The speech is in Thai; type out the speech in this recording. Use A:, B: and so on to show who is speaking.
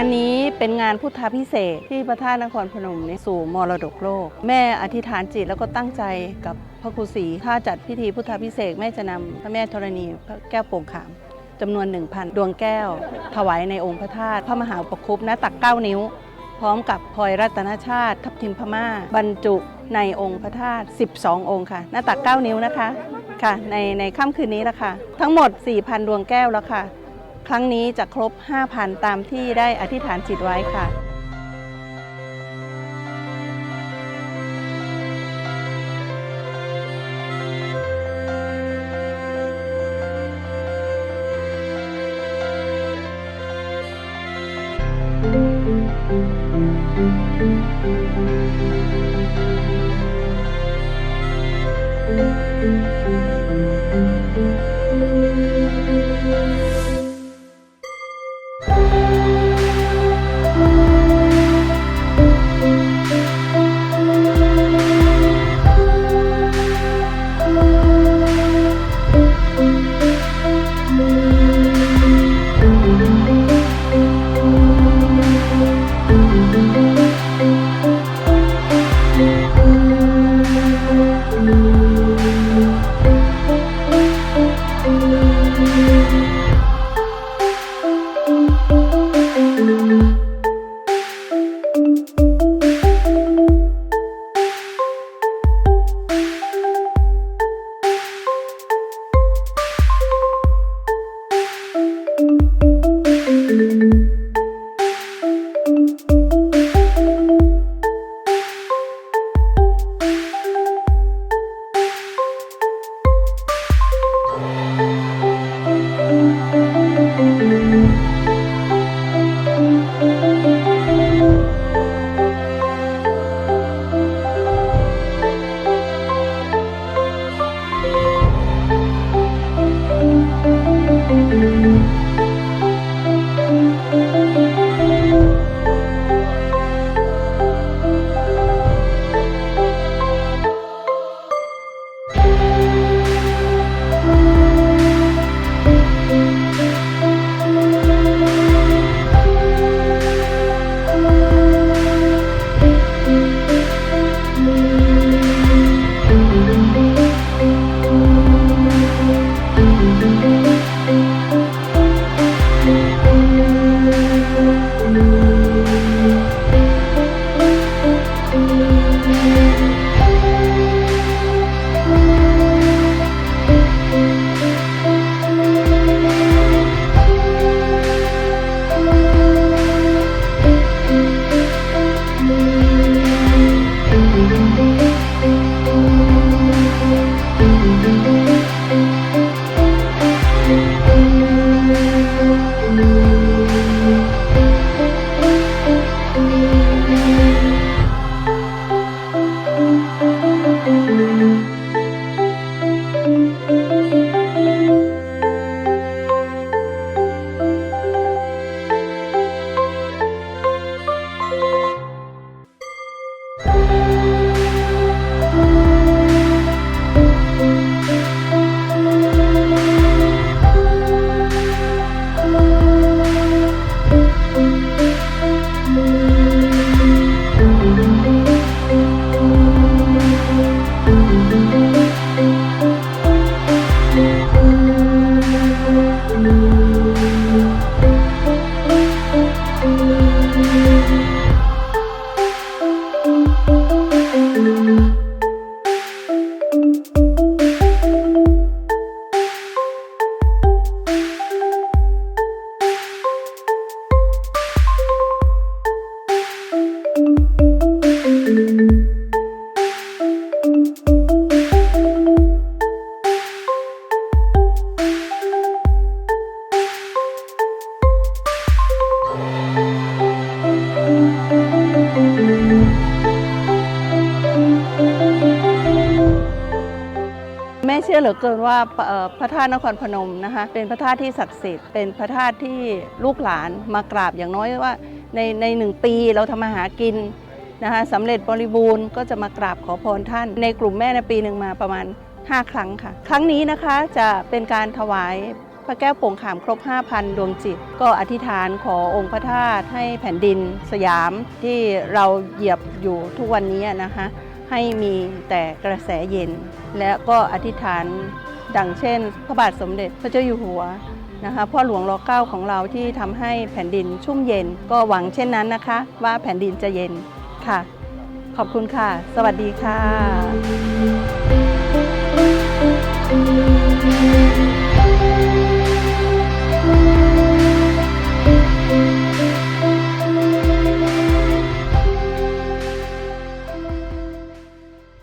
A: านนี้เป็นงานพุทธาพิเศษที่พระธาตุนครพนมนี้สู่มรดกโลก แม่อธิษฐานจิตแล้วก็ตั้งใจกับพระครูศรีถ้าจัดพิธีพุทธาพิเศษแม่จะนำพระแม่ธรณีพระแก้วโป่งขามจำนวน 1,000 ดวงแก้ว ถวายในองค์พระธาตุพระมหาอุปคุปหน้าตัก9นิ้ว พร้อมกับพลอยรัตนชาติ ทับทิมพม่า บรรจุในองค์พระธาตุ12 องค์ค่ะหน้าตัก 9 นิ้วนะคะค่ะในในค่ำคืนนี้ละค่ะ ทั้งหมด 4,000 ดวงแก้วแล้วค่ะ ครั้งนี้จะครบ 5,000 ตามที่ได้อธิษฐานจิตไว้ค่ะแม่ เหลือเกินว่าพระธาตุนครพนมนะคะเป็นพระธาตุที่ศักดิ์สิทธิ์เป็นพระธาตุที่ลูกหลานมากราบอย่างน้อยว่าในในหนึ่งปีเราทำมาหากินนะคะสำเร็จบริบูรณ์ก็จะมากราบขอพรท่าน ในกลุ่มแม่ในปีหนึ่งมาประมาณ 5 ครั้งค่ะ ครั้งนี้นะคะจะเป็นการถวายพระแก้วโป่งขามครบ 5,000 ดวงจิต ก็อธิษฐานขอองค์พระธาตุให้แผ่นดินสยามที่เราเหยียบอยู่ทุกวันนี้นะคะ ให้มีแต่กระแสเย็น และก็อธิษฐานดังเช่น พระบาทสมเด็จพระเจ้าอยู่หัวนะคะพ่อหลวงรอเก้าของเราที่ทำให้แผ่นดินชุ่มเย็น ก็หวังเช่นนั้นนะคะ ว่าแผ่นดินจะเย็นค่ะ ขอบคุณค่ะ สวัสดีค่ะ